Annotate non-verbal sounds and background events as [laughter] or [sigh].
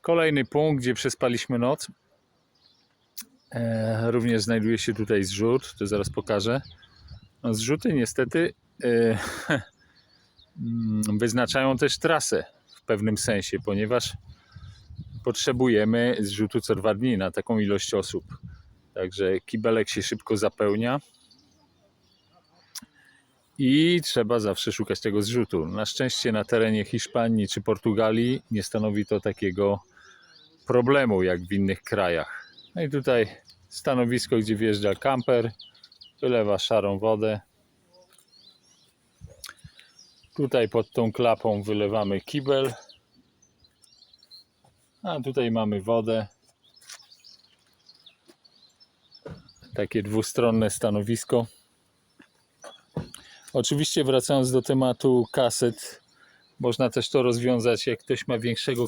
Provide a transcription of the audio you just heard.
Kolejny punkt, gdzie przespaliśmy noc. E, również znajduje się tutaj zrzut, to zaraz pokażę. No, zrzuty niestety e, [laughs] wyznaczają też trasę w pewnym sensie, ponieważ potrzebujemy zrzutu co dwa dni na taką ilość osób. Także kibelek się szybko zapełnia i trzeba zawsze szukać tego zrzutu. Na szczęście na terenie Hiszpanii czy Portugalii nie stanowi to takiego problemu jak w innych krajach. No i tutaj stanowisko, gdzie wjeżdża kamper, wylewa szarą wodę. Tutaj pod tą klapą wylewamy kibel. A tutaj mamy wodę. Takie dwustronne stanowisko. Oczywiście wracając do tematu kaset, można też to rozwiązać, jak ktoś ma większego